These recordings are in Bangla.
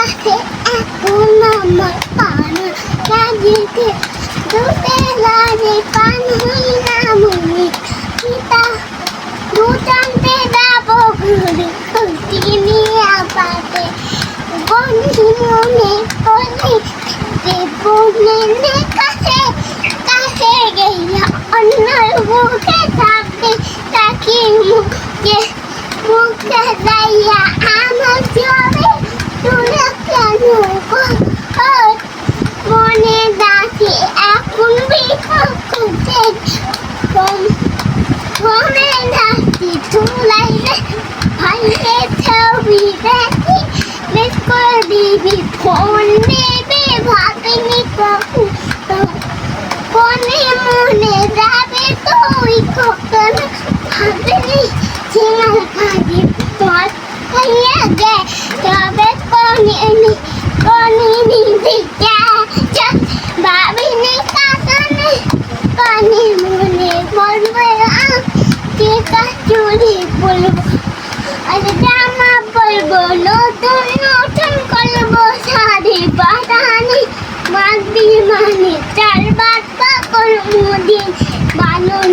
কাছে এখন আমার পানা কাজিতে দুতে লাগে পানি নামুনি পিতা দুটানতে যাব ঘুরে খুশি নিয়ে বন্ধু মনে করে দেবনের কাছে কাছে গেলে অন্যর মুখে থাকবে, তাকে মুখে মুখে যাইয়া আমার জবে তুলে মনে দাসে এখন বিক্ষোভ করছে মনে দাসি ছবি দেখি মিস করে দিবি ফোন নেবে ভাবিনি কখন মনে মনে যাবে তুই কখন ভাবিনি চিনার কাজে তোর বলব জামা পরবো নতুন নতুন করব শাড়ি বাদানি মাগবি মানে চার বাচ্চা করব দিন বানন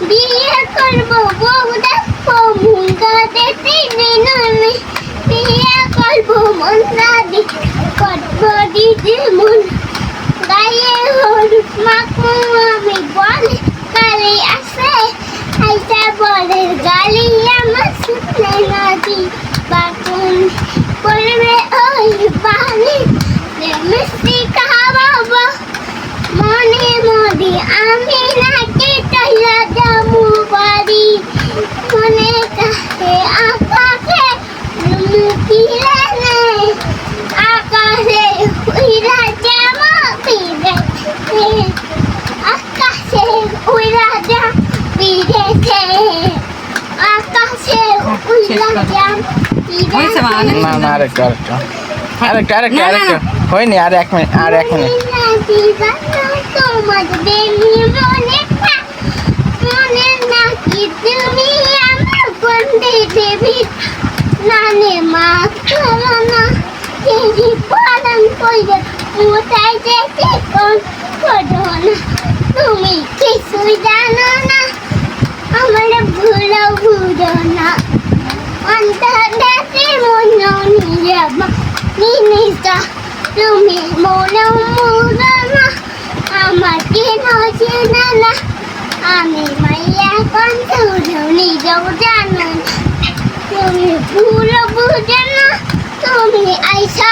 বিয়ে করব বউ দেখব মুঙ্গা দেখতে বিয়ে করব মন গায়ে হলুদ মাখবো আমি বলে কালে আসে আইসা বলে গালি আমার শুকনে নদী বাকুন পানি মিষ্টি খাওয়াবো। মনে মনে আমি নাকি হয়েছে মা, না না আরেকটা আরেকটা। আরেকটা আরেকটা। আরেকটা। হয়নি আর এক মিনিট আর এক মিনিট। মনে মনে তুমি কিছুই জানো না আমার ভুলো ভুলো না। মনো নিয়ম নিনিতা তুমি মনো মুলো না আমার কেন চেনা না আমি মাইয়া কন্ত নিজেও জানো না। তুমি ভুলো বুঝে না তুমি আইসা